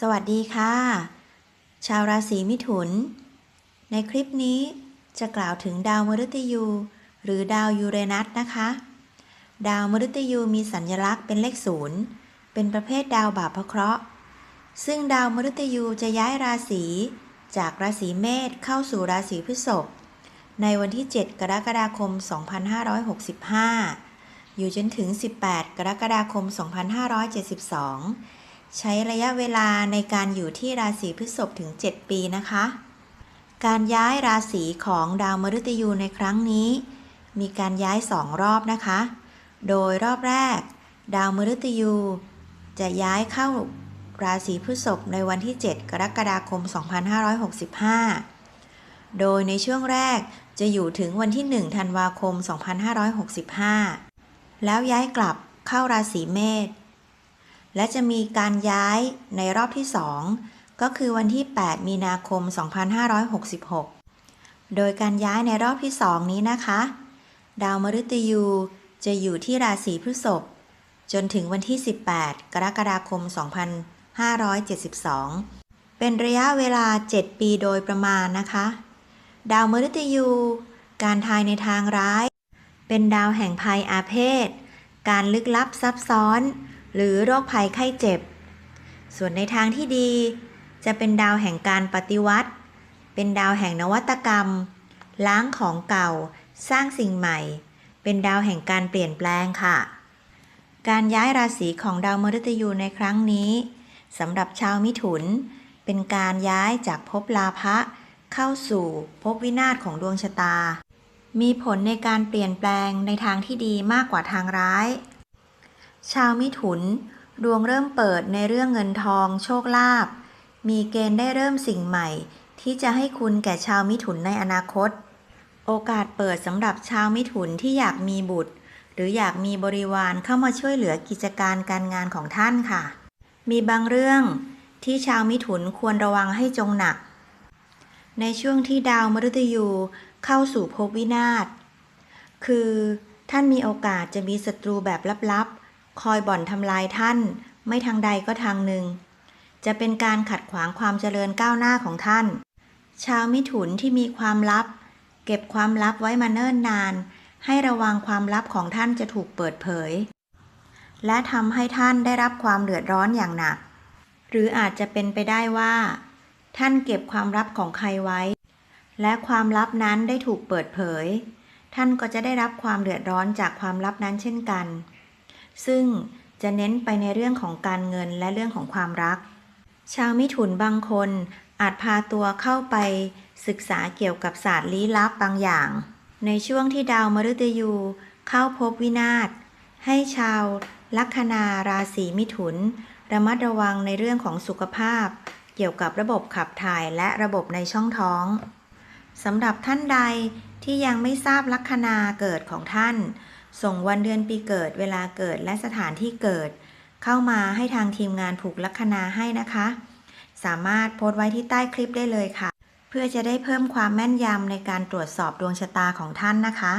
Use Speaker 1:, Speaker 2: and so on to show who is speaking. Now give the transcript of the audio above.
Speaker 1: สวัสดีค่ะ ชาวราศีมิถุน ในคลิปนี้จะกล่าวถึงดาวมฤตยู หรือดาวยูเรนัสนะคะ ดาวมฤตยูมีสัญลักษณ์เป็นเลขศูนย์เป็นประเภทดาวบาปเคราะห์ ซึ่งดาวมฤตยูจะย้ายราศีจากราศีเมษเข้าสู่ราศีพฤษภในวันที่ 7 กรกฎาคม 2565 อยู่จนถึง 18 กรกฎาคม 2572 ใช้ระยะเวลาในการอยู่ที่ราศีพฤษภถึง 7 ปีนะคะ การย้ายราศีของดาวมฤตยูในครั้งนี้ มีการย้ายสองรอบนะคะ โดยรอบแรก ดาวมฤตยู จะย้ายเข้าราศีพฤษภในวันที่ 7 กรกฎาคม 2565 โดยในช่วงแรกจะอยู่ถึงวันที่ 1 ธันวาคม 2565 แล้วย้ายกลับเข้าราศีเมษ และจะมีการย้ายในรอบที่ 2 ก็คือวันที่ 8 มีนาคม 2566 โดยการย้ายในรอบที่ 2 นี้นะคะ ดาวมฤตยูจะอยู่ที่ราศีพฤษภจนถึงวันที่ 18 กรกฎาคม 2572 เป็นระยะเวลา 7 ปีโดยประมาณนะคะ ดาวมฤตยู การทายในทางร้าย เป็นดาวแห่งภัยอาเพศ การลึกลับซับซ้อน หรือโรคภัยไข้เจ็บ ส่วนในทางที่ดี จะเป็นดาวแห่งการปฏิวัติ เป็นดาวแห่งนวัตกรรม ล้างของเก่า สร้างสิ่งใหม่ เป็นดาวแห่งการเปลี่ยนแปลงค่ะ การย้ายราศีของดาวมฤตยูในครั้งนี้สำหรับชาวมิถุน เป็นการย้ายจากภพลาภะเข้าสู่ภพวินาศของดวงชะตา มีผลในการเปลี่ยนแปลงในทางที่ดีมากกว่าทางร้าย ชาวมิถุน ดวงเริ่มเปิดในเรื่องเงินทอง โชคลาภมีเกณฑ์ได้เริ่มสิ่งใหม่ ที่จะให้คุณแก่ชาวมิถุนในอนาคต โอกาสเปิดสำหรับชาวมิถุนที่อยากมีบุตร หรืออยากมีบริวารเข้ามาช่วยเหลือกิจการการงานของท่านค่ะ มีบางเรื่องที่ชาวมิถุนควรระวังให้จงหนัก ในช่วงที่ดาวมฤตยูเข้าสู่ภพวินาศคือท่านมีโอกาสจะมีศัตรูแบบลับๆ คอยบ่อนทำลายท่าน ไม่ทางใดก็ทางหนึ่ง จะเป็นการขัดขวางความเจริญก้าวหน้าของท่าน ชาวมิถุนที่มีความลับ เก็บความลับไว้มาเนิ่นนาน ให้ระวังความลับของท่านจะถูกเปิดเผย และทำให้ท่านได้รับความเดือดร้อนอย่างหนัก หรืออาจจะเป็นไปได้ว่า ท่านเก็บความลับของใครไว้ และความลับนั้นได้ถูกเปิดเผย ท่านก็จะได้รับความเดือดร้อนจากความลับนั้นเช่นกัน ซึ่งจะเน้นไปในเรื่องของการเงินและเรื่องของความรัก ชาวมิถุนบางคน อาจพาตัวเข้าไปศึกษาเกี่ยวกับศาสตร์ลี้ลับบางอย่าง ในช่วงที่ดาวมฤตยูเข้าพบวินาศให้ชาวลัคนาราศีมิถุน ระมัดระวังในเรื่องของสุขภาพ เกี่ยวกับระบบขับถ่ายและระบบในช่องท้องสำหรับท่านใด ที่ยังไม่ทราบลัคนาเกิดของท่าน ส่งวันเดือนปีเกิดเวลาเกิดและสถานที่เกิด เข้ามาให้ทางทีมงานผูกลัคนาให้นะคะ สามารถโพสต์ไว้ที่ใต้คลิปได้เลยค่ะ เพื่อจะได้เพิ่มความแม่นยำในการตรวจสอบดวงชะตาของท่านนะคะ